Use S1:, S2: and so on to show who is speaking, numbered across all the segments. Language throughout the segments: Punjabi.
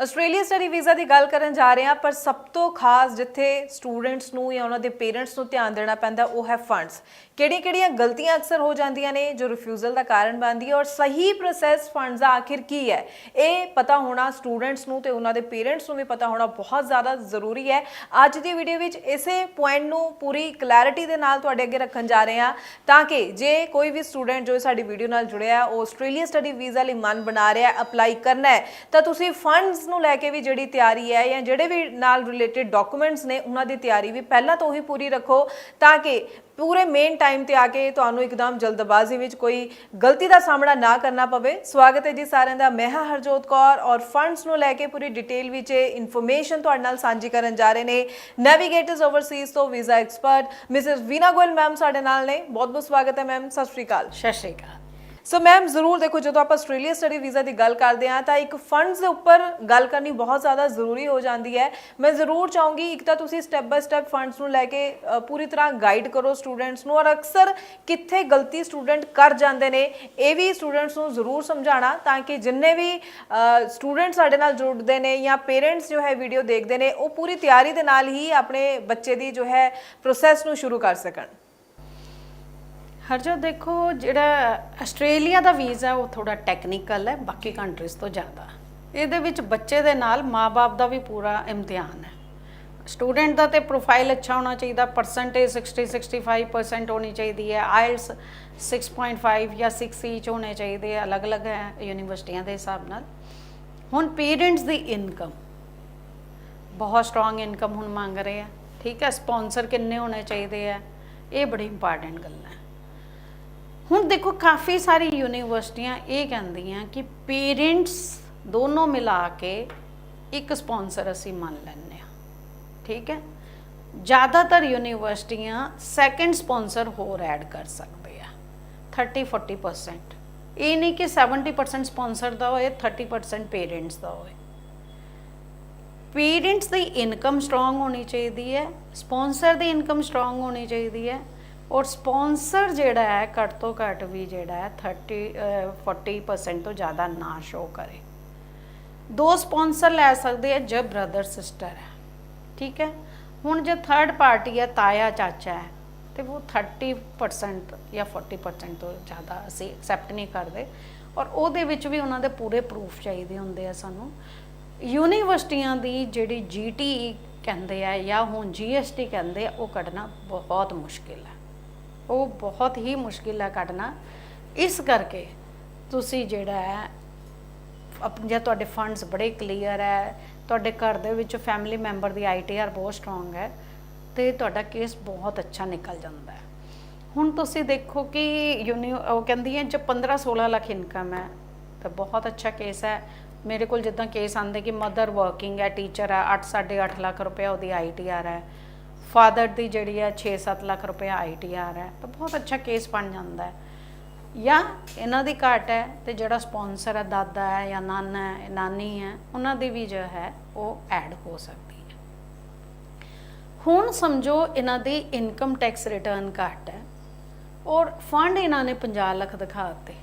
S1: ਆਸਟ੍ਰੇਲੀਆ ਸਟੱਡੀ ਵੀਜ਼ਾ ਦੀ ਗੱਲ ਕਰਨ ਜਾ ਰਹੇ ਹਾਂ, ਪਰ ਸਭ ਤੋਂ ਖਾਸ ਜਿੱਥੇ ਸਟੂਡੈਂਟਸ ਨੂੰ ਜਾਂ ਉਹਨਾਂ ਦੇ ਪੇਰੈਂਟਸ ਨੂੰ ਧਿਆਨ ਦੇਣਾ ਪੈਂਦਾ, ਉਹ ਹੈ ਫੰਡਸ। ਕਿਹੜੀਆਂ-ਕਿਹੜੀਆਂ ਗਲਤੀਆਂ ਅਕਸਰ ਹੋ ਜਾਂਦੀਆਂ ਨੇ ਜੋ ਰਿਫਿਊਜ਼ਲ ਦਾ ਕਾਰਨ ਬਣਦੀ ਹੈ ਔਰ ਸਹੀ ਪ੍ਰੋਸੈਸ ਫੰਡਸ ਦਾ ਆਖਿਰ ਕੀ ਹੈ? ਇਹ ਪਤਾ ਹੋਣਾ ਸਟੂਡੈਂਟਸ ਨੂੰ ਤੇ ਉਹਨਾਂ ਦੇ ਪੇਰੈਂਟਸ ਨੂੰ ਵੀ ਪਤਾ ਹੋਣਾ ਬਹੁਤ ਜ਼ਿਆਦਾ ਜ਼ਰੂਰੀ ਹੈ। ਅੱਜ ਦੀ ਵੀਡੀਓ ਵਿੱਚ ਇਸੇ ਪੁਆਇੰਟ ਨੂੰ ਪੂਰੀ ਕਲੈਰਿਟੀ ਦੇ ਨਾਲ ਤੁਹਾਡੇ ਅੱਗੇ ਰੱਖਣ ਜਾ ਰਹੇ ਹਾਂ, ਤਾਂ ਕਿ ਜੇ ਕੋਈ ਵੀ ਸਟੂਡੈਂਟ ਜੋ ਸਾਡੀ ਵੀਡੀਓ ਨਾਲ ਜੁੜਿਆ, ਉਹ ਆਸਟ੍ਰੇਲੀਆ ਸਟੱਡੀ ਵੀਜ਼ਾ ਲਈ ਮਨ ਬਣਾ ਰਿਹਾ ਅਪਲਾਈ ਕਰਨਾ ਹੈ, ਤਾਂ ਤੁਸੀਂ ਫੰਡਸ ਨੂੰ ਲੈ ਕੇ ਵੀ ਜਿਹੜੀ ਤਿਆਰੀ ਹੈ ਜਾਂ ਜਿਹੜੇ ਵੀ ਨਾਲ ਰਿਲੇਟਡ ਡਾਕੂਮੈਂਟਸ ਨੇ, ਉਹਨਾਂ ਦੀ ਤਿਆਰੀ ਵੀ ਪਹਿਲਾਂ ਤੋਂ ਹੀ ਪੂਰੀ ਰੱਖੋ ਤਾਂ ਕਿ ਪੂਰੇ ਮੇਨ ਟਾਈਮ ਤੇ ਆ ਕੇ ਤੁਹਾਨੂੰ ਇੱਕਦਮ ਜਲਦਬਾਜ਼ੀ ਵਿੱਚ ਕੋਈ ਗਲਤੀ ਦਾ ਸਾਹਮਣਾ ਨਾ ਕਰਨਾ ਪਵੇ। ਸਵਾਗਤ ਹੈ ਜੀ ਸਾਰਿਆਂ ਦਾ। ਮੈਂ ਹਾਂ ਹਰਜੋਤ ਕੌਰ ਔਰ ਫੰਡਸ ਨੂੰ ਲੈ ਕੇ ਪੂਰੀ ਡਿਟੇਲ ਵਿੱਚ ਇਨਫੋਰਮੇਸ਼ਨ ਤੁਹਾਡੇ ਨਾਲ ਸਾਂਝੀ ਕਰਨ ਜਾ ਰਹੇ ਨੇ। ਨੈਵੀਗੇਟਰਸ ਓਵਰਸੀਜ਼ ਤੋਂ visa expert Mrs Veena Goyal ma'am ਸਾਡੇ ਨਾਲ ਨੇ। ਬਹੁਤ ਬਹੁਤ ਸਵਾਗਤ ਹੈ ਮੈਮ ਸਤਿ ਸ਼੍ਰੀ ਅਕਾਲ।
S2: ਸਤਿ ਸ਼੍ਰੀ ਅਕਾਲ।
S1: ਸੋ ਮੈਮ ਜ਼ਰੂਰ ਦੇਖੋ, ਜਦੋਂ ਆਪਾਂ ਆਸਟ੍ਰੇਲੀਆ ਸਟੱਡੀ ਵੀਜ਼ਾ ਦੀ ਗੱਲ ਕਰਦੇ ਹਾਂ, ਤਾਂ ਇੱਕ ਫੰਡਸ ਦੇ ਉੱਪਰ ਗੱਲ ਕਰਨੀ ਬਹੁਤ ਜ਼ਿਆਦਾ ਜ਼ਰੂਰੀ ਹੋ ਜਾਂਦੀ ਹੈ। ਮੈਂ ਜ਼ਰੂਰ ਚਾਹੂੰਗੀ ਇੱਕ ਤਾਂ ਤੁਸੀਂ ਸਟੈਪ ਬਾय ਸਟੈਪ ਫੰਡਸ ਨੂੰ ਲੈ ਕੇ ਪੂਰੀ ਤਰ੍ਹਾਂ ਗਾਈਡ ਕਰੋ ਸਟੂਡੈਂਟਸ ਨੂੰ। ਔਰ ਅਕਸਰ ਕਿੱਥੇ ਗਲਤੀ ਸਟੂਡੈਂਟ ਕਰ ਜਾਂਦੇ ਨੇ, ਇਹ ਵੀ ਸਟੂਡੈਂਟਸ ਨੂੰ ਜ਼ਰੂਰ ਸਮਝਾਣਾ ਤਾਂ ਕਿ ਜਿੰਨੇ ਵੀ ਸਟੂਡੈਂਟ ਸਾਡੇ ਨਾਲ ਜੁੜਦੇ ਨੇ ਜਾਂ ਪੇਰੈਂਟਸ ਜੋ ਹੈ ਵੀਡੀਓ ਦੇਖਦੇ ਨੇ, ਉਹ ਪੂਰੀ ਤਿਆਰੀ ਦੇ ਨਾਲ ਹੀ ਆਪਣੇ ਬੱਚੇ ਦੀ ਜੋ ਹੈ ਪ੍ਰੋਸੈਸ ਨੂੰ ਸ਼ੁਰੂ ਕਰ ਸਕਣ।
S2: ਹਰਜੋ ਦੇਖੋ, ਜਿਹੜਾ ਆਸਟ੍ਰੇਲੀਆ ਦਾ ਵੀਜ਼ਾ ਉਹ ਥੋੜਾ ਟੈਕਨੀਕਲ ਹੈ, ਬਾਕੀ ਕੰਟਰੀਜ਼ ਤੋਂ ਜ਼ਿਆਦਾ। ਇਹਦੇ ਵਿੱਚ ਬੱਚੇ ਦੇ ਨਾਲ ਮਾਪੇ ਦਾ ਵੀ ਪੂਰਾ ਇਮਤਿਹਾਨ ਹੈ। ਸਟੂਡੈਂਟ ਦਾ ਤੇ ਪ੍ਰੋਫਾਈਲ ਅੱਛਾ ਹੋਣਾ ਚਾਹੀਦਾ ਪਰਸੈਂਟੇਜ 60 65% ਹੋਣੀ ਚਾਹੀਦੀ ਹੈ ਆਇਲਸ 6.5 ਜਾਂ 6 ਈਚ ਹੋਣੇ ਚਾਹੀਦੇ ਆ ਅਲੱਗ-ਅਲੱਗ ਹੈ, ਯੂਨੀਵਰਸਿਟੀਆਂ ਦੇ ਹਿਸਾਬ ਨਾਲ। ਹੁਣ ਪੇਰੈਂਟਸ ਦੀ ਇਨਕਮ ਬਹੁਤ ਸਟਰੋਂਗ ਇਨਕਮ ਹੁਣ ਮੰਗ ਰਹੇ ਆ ਠੀਕ ਹੈ ਸਪਾਂਸਰ ਕਿੰਨੇ ਹੋਣੇ ਚਾਹੀਦੇ ਆ ਇਹ ਬੜੀ ਇੰਪੋਰਟੈਂਟ ਗੱਲ ਹੈ। ਹੁਣ ਦੇਖੋ ਕਾਫੀ ਸਾਰੀ ਯੂਨੀਵਰਸਿਟੀਆਂ ਇਹ ਕਹਿੰਦੀਆਂ ਕਿ ਪੇਰੈਂਟਸ ਦੋਨੋਂ ਮਿਲਾ ਕੇ ਇੱਕ ਸਪਾਂਸਰ ਅਸੀਂ ਮੰਨ ਲੈਂਦੇ ਆ ਠੀਕ ਹੈ ਜ਼ਿਆਦਾਤਰ ਯੂਨੀਵਰਸਿਟੀਆਂ ਸੈਕੰਡ ਸਪਾਂਸਰ ਹੋਰ ਐਡ ਕਰ ਸਕਦੇ ਆ 30 40% ਇਹ ਨਹੀਂ ਕਿ 70% ਸਪਾਂਸਰ ਦਾ ਹੋਏ 30% ਪੇਰੈਂਟਸ ਦਾ ਹੋਏ ਪੇਰੈਂਟਸ ਦੀ ਇਨਕਮ ਸਟਰੋਂਗ ਹੋਣੀ ਚਾਹੀਦੀ ਹੈ ਸਪਾਂਸਰ ਦੀ ਇਨਕਮ ਸਟਰੋਂਗ ਹੋਣੀ ਚਾਹੀਦੀ ਹੈ ਔਰ ਸਪਾਂਸਰ ਜਿਹੜਾ ਹੈ, ਘੱਟ ਤੋਂ ਘੱਟ ਵੀ ਜਿਹੜਾ ਹੈ 30 ਅਹ 40% ਤੋਂ ਜ਼ਿਆਦਾ ਨਾ ਸ਼ੋ ਕਰੇ। ਦੋ ਸਪਾਂਸਰ ਲੈ ਸਕਦੇ ਆ ਜੇ ਬ੍ਰਦਰ ਸਿਸਟਰ ਹੈ। ਠੀਕ ਹੈ? ਹੁਣ ਜੇ ਥਰਡ ਪਾਰਟੀ ਹੈ, ਤਾਇਆ, ਚਾਚਾ ਹੈ, ਤੇ ਉਹ 30% ਜਾਂ 40% ਤੋਂ ਜ਼ਿਆਦਾ ਅਸੀਂ ਐਕਸੈਪਟ ਨਹੀਂ ਕਰਦੇ। ਔਰ ਉਹਦੇ ਵਿੱਚ ਵੀ ਉਹਨਾਂ ਦੇ ਪੂਰੇ ਪ੍ਰੂਫ ਚਾਹੀਦੇ ਹੁੰਦੇ ਆ ਸਾਨੂੰ। ਯੂਨੀਵਰਸਿਟੀਆਂ ਦੀ ਜਿਹੜੀ ਜੀਟੀ ਕਹਿੰਦੇ ਆ ਜਾਂ ਹੁਣ ਜੀਐਸਟੀ ਕਹਿੰਦੇ ਆ, ਉਹ ਕੱਢਣਾ ਬਹੁਤ ਮੁਸ਼ਕਿਲ ਹੈ। ਉਹ ਬਹੁਤ ਹੀ ਮੁਸ਼ਕਿਲ ਹੈ ਕੱਢਣਾ। ਇਸ ਕਰਕੇ ਤੁਸੀਂ ਜਿਹੜਾ ਹੈ ਆਪਣੇ ਜੇ ਤੁਹਾਡੇ ਫੰਡਸ ਬੜੇ ਕਲੀਅਰ ਹੈ, ਤੁਹਾਡੇ ਘਰ ਦੇ ਵਿੱਚ ਫੈਮਿਲੀ ਮੈਂਬਰ ਦੀ ਆਈਟੀਆਰ ਬਹੁਤ ਸਟਰੋਂਗ ਹੈ ਤੇ ਤੁਹਾਡਾ ਕੇਸ ਬਹੁਤ ਅੱਛਾ ਨਿਕਲ ਜਾਂਦਾ ਹੈ। ਹੁਣ ਤੁਸੀਂ ਦੇਖੋ ਕਿ ਯੂਨੀ ਉਹ ਕਹਿੰਦੀ ਹੈ, ਜੇ 15 16 ਲੱਖ ਇਨਕਮ ਹੈ, ਤਾਂ ਬਹੁਤ ਅੱਛਾ ਕੇਸ ਹੈ। ਮੇਰੇ ਕੋਲ ਜਿੱਦਾਂ ਕੇਸ ਆਂਦੇ ਕਿ ਮਦਰ ਵਰਕਿੰਗ ਹੈ ਟੀਚਰ ਹੈ 8 8.5 ਲੱਖ ਰੁਪਏ ਉਹਦੀ ਆਈਟੀਆਰ ਹੈ। ਫਾਦਰ ਦੀ ਜਿਹੜੀ ਹੈ 6-7 ਲੱਖ ਰੁਪਏ ਆਈਟੀਆਰ ਹੈ, ਤਾਂ ਬਹੁਤ ਅੱਛਾ ਕੇਸ ਬਣ ਜਾਂਦਾ ਹੈ। ਜਾਂ ਇਹਨਾਂ ਦੀ ਘਾਟ ਹੈ ਤੇ ਜਿਹੜਾ ਸਪਾਂਸਰ ਹੈ, ਦਾਦਾ ਹੈ ਜਾਂ ਨਾਨਾ ਹੈ ਨਾਨੀ ਹੈ, ਉਹਨਾਂ ਦੀ ਵੀ ਜੋ ਹੈ ਉਹ ਐਡ ਹੋ ਸਕਦੀ ਹੈ। ਹੁਣ ਸਮਝੋ ਇਹਨਾਂ ਦੀ ਇਨਕਮ ਟੈਕਸ ਰਿਟਰਨ ਘੱਟ ਹੈ ਔਰ ਫੰਡ ਇਹਨਾਂ ਨੇ 50 ਲੱਖ ਦਿਖਾ ਦਿੱਤੇ।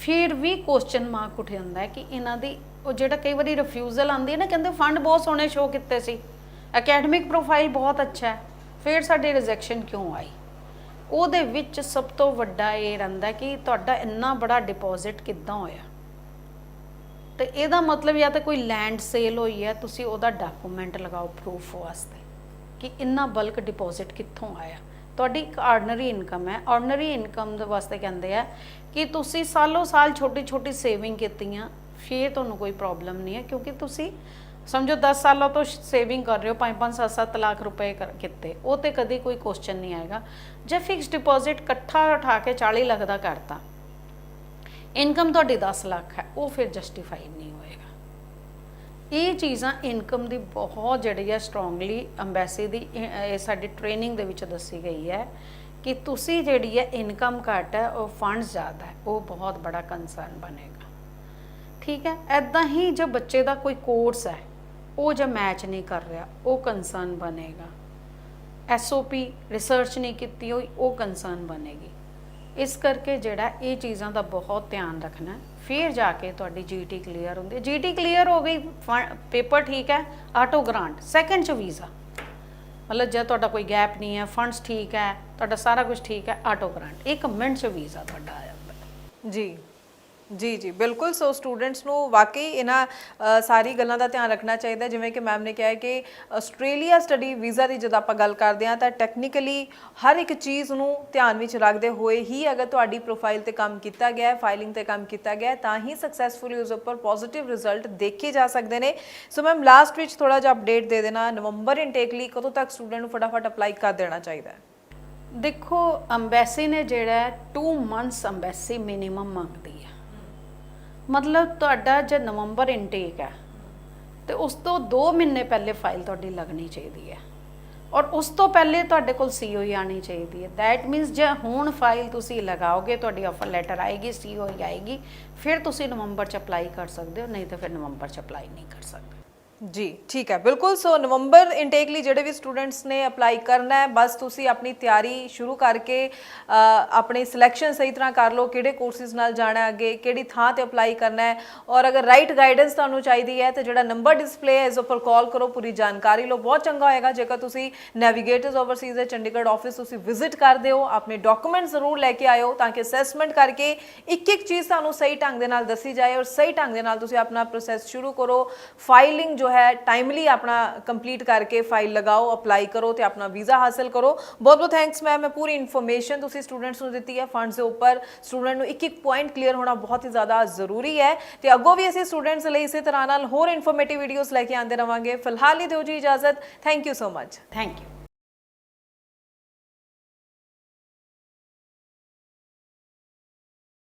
S2: ਫਿਰ ਵੀ ਕੁਐਸਚਨ ਮਾਰਕ ਉੱਠ ਜਾਂਦਾ ਹੈ ਕਿ ਇਹਨਾਂ ਦੀ ਉਹ ਜਿਹੜਾ ਕਈ ਵਾਰੀ ਰਿਫਿਊਜ਼ਲ ਆਉਂਦੀ ਹੈ ਨਾ, ਕਹਿੰਦੇ ਫੰਡ ਬਹੁਤ ਸੋਹਣੇ ਸ਼ੋ ਕੀਤੇ ਸੀ। ਅਕੈਡਮਿਕ ਪ੍ਰੋਫਾਈਲ ਬਹੁਤ ਅੱਛਾ ਹੈ। ਫਿਰ ਸਾਡੀ ਰਿਜੈਕਸ਼ਨ ਕਿਉਂ ਆਈ? ਉਹਦੇ ਵਿੱਚ ਸਭ ਤੋਂ ਵੱਡਾ ਇਹ ਰਹਿੰਦਾ ਕਿ ਤੁਹਾਡਾ ਇੰਨਾ ਬੜਾ ਡਿਪੋਜ਼ਿਟ ਕਿੱਦਾਂ ਹੋਇਆ? ਤੇ ਇਹਦਾ ਮਤਲਬ ਜਾਂ ਤਾਂ ਕੋਈ ਲੈਂਡ ਸੇਲ ਹੋਈ ਹੈ, ਤੁਸੀਂ ਉਹਦਾ ਡਾਕੂਮੈਂਟ ਲਗਾਓ ਪ੍ਰੂਫ ਵਾਸਤੇ ਕਿ ਇੰਨਾ ਬਲਕ ਡਿਪੋਜ਼ਿਟ ਕਿੱਥੋਂ ਆਇਆ? ਤੁਹਾਡੀ ਇੱਕ ਆਰਡੀਨਰੀ ਇਨਕਮ ਹੈ। ਆਰਡੀਨਰੀ ਇਨਕਮ ਦੇ ਵਾਸਤੇ ਕਹਿੰਦੇ ਆ ਕਿ ਤੁਸੀਂ ਸਾਲੋ ਸਾਲ ਛੋਟੀ ਛੋਟੀ ਸੇਵਿੰਗ ਕੀਤੀਆਂ, ਫਿਰ ਤੁਹਾਨੂੰ ਕੋਈ ਪ੍ਰੋਬਲਮ ਨਹੀਂ ਹੈ ਕਿਉਂਕਿ ਤੁਸੀਂ ਸਮਝੋ 10 ਸਾਲਾਂ ਤੋਂ ਸੇਵਿੰਗ ਕਰ ਰਹੇ ਹੋ 5-5 7-7 ਲੱਖ ਰੁਪਏ ਕਰ- ਕੀਤੇ। ਉਹ ਤੇ ਕਦੀ ਕੋਈ ਕੁਐਸਚਨ ਨਹੀਂ ਆਏਗਾ। ਜੇ ਫਿਕਸ ਡਿਪੋਜ਼ਿਟ ਇਕੱਠਾ ਉਠਾ ਕੇ 40 ਲੱਖ ਦਾ ਕਰਤਾ ਇਨਕਮ ਤੁਹਾਡੀ 10 ਲੱਖ ਹੈ, ਉਹ ਫਿਰ ਜਸਟੀਫਾਈ ਨਹੀਂ ਹੋਏਗਾ। ਇਹ ਚੀਜ਼ਾਂ ਇਨਕਮ ਦੀ ਬਹੁਤ ਜਿਹੜੀ ਹੈ ਸਟਰੋਂਗਲੀ ਐਮਬੈਸੀ ਦੀ, ਇਹ ਸਾਡੀ ਟ੍ਰੇਨਿੰਗ ਦੇ ਵਿੱਚ ਦੱਸੀ ਗਈ ਹੈ ਕਿ ਤੁਸੀਂ ਜਿਹੜੀ ਹੈ ਇਨਕਮ ਘੱਟ ਹੈ, ਉਹ ਫੰਡਸ ਜ਼ਿਆਦਾ ਹੈ, ਉਹ ਬਹੁਤ ਬੜਾ ਕੰਸਰਨ ਬਣੇਗਾ। ਠੀਕ ਹੈ? ਐਦਾਂ ਹੀ ਜੋ ਬੱਚੇ ਦਾ ਕੋਈ ਕੋਰਸ ਹੈ ਉਹ ਜੇ ਮੈਚ ਨਹੀਂ ਕਰ ਰਿਹਾ, ਉਹ ਕੰਸਰਨ ਬਣੇਗਾ। ਐਸਓਪੀ ਰਿਸਰਚ ਨਹੀਂ ਕੀਤੀ ਹੋਈ, ਉਹ ਕੰਸਰਨ ਬਣੇਗੀ। ਇਸ ਕਰਕੇ ਜਿਹੜਾ ਇਹ ਚੀਜ਼ਾਂ ਦਾ ਬਹੁਤ ਧਿਆਨ ਰੱਖਣਾ ਫਿਰ ਜਾ ਕੇ ਤੁਹਾਡੀ ਜੀਟੀ ਕਲੀਅਰ ਹੁੰਦੀ ਹੈ। ਜੀਟੀ ਕਲੀਅਰ ਹੋ ਗਈ ਪੇਪਰ ਠੀਕ ਹੈ ਆਟੋ ਗ੍ਰਾਂਟ ਸੈਕੰਡ ਚ ਵੀਜ਼ਾ ਮਤਲਬ ਜੇ ਤੁਹਾਡਾ ਕੋਈ ਗੈਪ ਨਹੀਂ ਹੈ ਫੰਡਸ ਠੀਕ ਹੈ, ਤੁਹਾਡਾ ਸਾਰਾ ਕੁਝ ਠੀਕ ਹੈ ਆਟੋ ਗ੍ਰਾਂਟ ਇੱਕ ਮਿੰਟ ਚ ਵੀਜ਼ਾ ਤੁਹਾਡਾ ਆ ਜਾਂਦਾ।
S1: ਜੀ। ਜੀ ਜੀ, ਬਿਲਕੁਲ। ਸੋ ਸਟੂਡੈਂਟਸ ਨੂੰ ਵਾਕਈ ਇਹਨਾਂ ਸਾਰੀ ਗੱਲਾਂ ਦਾ ਧਿਆਨ ਰੱਖਣਾ ਚਾਹੀਦਾ ਜਿਵੇਂ ਕਿ ਮੈਮ ਨੇ ਕਿਹਾ ਹੈ ਕਿ ਆਸਟ੍ਰੇਲੀਆ ਸਟੱਡੀ ਵੀਜ਼ਾ ਦੀ ਜਦ ਆਪਾਂ ਗੱਲ ਕਰਦੇ ਹਾਂ, ਤਾਂ ਟੈਕਨੀਕਲੀ ਹਰ ਇੱਕ ਚੀਜ਼ ਨੂੰ ਧਿਆਨ ਵਿੱਚ ਰੱਖਦੇ ਹੋਏ ਹੀ ਅਗਰ ਤੁਹਾਡੀ ਪ੍ਰੋਫਾਈਲ ਤੇ ਕੰਮ ਕੀਤਾ ਗਿਆ ਹੈ ਫਾਈਲਿੰਗ ਤੇ ਕੰਮ ਕੀਤਾ ਗਿਆ ਹੈ, ਤਾਂ ਹੀ ਸਕਸੈਸਫੁਲੀ ਉਸ ਉੱਪਰ ਪੋਜ਼ਿਟਿਵ ਰਿਜ਼ਲਟ ਦੇਖੇ ਜਾ ਸਕਦੇ ਨੇ। ਸੋ ਮੈਮ ਲਾਸਟ ਵਿੱਚ ਥੋੜਾ ਜਿਹਾ ਅਪਡੇਟ ਦੇ ਦੇਣਾ। ਨਵੰਬਰ ਇਨਟੇਕ ਲਈ ਕਦੋਂ ਤੱਕ ਸਟੂਡੈਂਟ ਨੂੰ ਫਟਾਫਟ ਅਪਲਾਈ ਕਰ ਦੇਣਾ ਚਾਹੀਦਾ ਹੈ?
S2: ਦੇਖੋ ਅੰਬੈਸੀ ਨੇ ਜਿਹੜਾ 2 ਮੰਥਸ ਅੰਬੈਸੀ ਮਿਨੀਮਮ ਮੰਗਦੀ ਹੈ। ਮਤਲਬ ਤੁਹਾਡਾ ਜੇ ਨਵੰਬਰ ਇਨਟੇਕ ਹੈ, ਤੇ ਉਸ ਤੋਂ 2 ਮਹੀਨੇ ਪਹਿਲੇ ਫਾਈਲ ਤੁਹਾਡੀ ਲੱਗਣੀ ਚਾਹੀਦੀ ਹੈ। ਔਰ ਉਸ ਤੋਂ ਪਹਿਲੇ ਤੁਹਾਡੇ ਕੋਲ ਸੀਓਈ ਆਣੀ ਚਾਹੀਦੀ ਹੈ। ਥੈਟ ਮੀਨਸ ਜੇ ਹੁਣ ਫਾਈਲ ਤੁਸੀਂ ਲਗਾਓਗੇ, ਤੁਹਾਡੀ ਆਫਰ ਲੈਟਰ ਆਏਗੀ ਸੀਓਈ ਆਏਗੀ, ਫਿਰ ਤੁਸੀਂ ਨਵੰਬਰ ਚ ਅਪਲਾਈ ਕਰ ਸਕਦੇ ਹੋ, ਨਹੀਂ ਤਾਂ ਫਿਰ ਨਵੰਬਰ ਚ ਅਪਲਾਈ ਨਹੀਂ ਕਰ ਸਕਦੇ।
S1: ਜੀ ਠੀਕ ਹੈ। ਬਿਲਕੁਲ ਸੋ ਨਵੰਬਰ ਇਨਟੇਕ ਲਈ ਜਿਹੜੇ ਵੀ ਸਟੂਡੈਂਟਸ ਨੇ ਅਪਲਾਈ ਕਰਨਾ ਹੈ ਬਸ ਤੁਸੀਂ ਆਪਣੀ ਤਿਆਰੀ ਸ਼ੁਰੂ ਕਰਕੇ ਅ, ਆਪਣੀ ਸਿਲੈਕਸ਼ਨ ਸਹੀ ਤਰ੍ਹਾਂ ਕਰ ਲਓ ਕਿਹੜੇ ਕੋਰਸਿਸ ਨਾਲ ਜਾਣਾ ਹੈ ਅੱਗੇ ਕਿਹੜੀ ਥਾਂ ਤੇ ਅਪਲਾਈ ਕਰਨਾ ਹੈ। ਔਰ ਅਗਰ ਰਾਈਟ ਗਾਈਡੈਂਸ ਤੁਹਾਨੂੰ ਚਾਹੀਦੀ ਹੈ ਤਾਂ ਜਿਹੜਾ ਨੰਬਰ ਡਿਸਪਲੇ ਹੈ ਇਸ ਉੱਪਰ ਕਾਲ ਕਰੋ ਪੂਰੀ ਜਾਣਕਾਰੀ ਲਓ। ਬਹੁਤ ਚੰਗਾ ਹੋਏਗਾ ਜੇਕਰ ਤੁਸੀਂ ਨੈਵੀਗੇਟਰਸ ਓਵਰਸੀਜ਼ ਦੇ ਚੰਡੀਗੜ੍ਹ ਆਫਿਸ ਤੁਸੀਂ ਵਿਜ਼ਿਟ ਕਰਦੇ ਹੋ ਆਪਣੇ ਡਾਕੂਮੈਂਟ ਜ਼ਰੂਰ ਲੈ ਕੇ ਆਇਓ ਤਾਂ ਕਿ ਅਸੈਸਮੈਂਟ ਕਰਕੇ ਇੱਕ ਇੱਕ ਚੀਜ਼ ਤੁਹਾਨੂੰ ਸਹੀ ਢੰਗ ਦੇ ਨਾਲ ਦੱਸੀ ਜਾਏ ਔਰ ਸਹੀ ਢੰਗ ਦੇ ਨਾਲ ਤੁਸੀਂ ਆਪਣਾ ਪ੍ਰੋਸੈਸ ਸ਼ੁਰੂ ਕਰੋ। ਫਾਈਲਿੰਗ ਜੋ ਜੋ ਹੈ ਟਾਈਮਲੀ ਆਪਣਾ ਕੰਪਲੀਟ ਕਰਕੇ ਫਾਈਲ ਲਗਾਓ ਅਪਲਾਈ ਕਰੋ ਤੇ ਆਪਣਾ ਵੀਜ਼ਾ ਹਾਸਲ ਕਰੋ। ਬਹੁਤ ਬਹੁਤ ਥੈਂਕਸ ਮੈਮ ਮੈਂ ਪੂਰੀ ਇਨਫੋਰਮੇਸ਼ਨ ਤੁਸੀਂ ਸਟੂਡੈਂਟਸ ਨੂੰ ਦਿੱਤੀ ਹੈ ਫੰਡਸ ਦੇ ਉੱਪਰ ਸਟੂਡੈਂਟ ਨੂੰ ਇੱਕ ਇੱਕ ਪੁਆਇੰਟ ਕਲੀਅਰ ਹੋਣਾ ਬਹੁਤ ਹੀ ਜ਼ਿਆਦਾ ਜ਼ਰੂਰੀ ਹੈ ਤੇ ਅੱਗੋਂ ਵੀ ਅਸੀਂ ਸਟੂਡੈਂਟਸ ਲਈ ਇਸੇ ਤਰ੍ਹਾਂ ਨਾਲ ਹੋਰ ਇਨਫੋਰਮੇਟਿਵ ਵੀਡੀਓਜ਼ ਲੈ ਕੇ ਆਉਂਦੇ ਰਵਾਂਗੇ। ਫਿਲਹਾਲ ਹੀ ਦਿਓ ਜੀ ਇਜਾਜ਼ਤ। Thank you so much
S2: thank you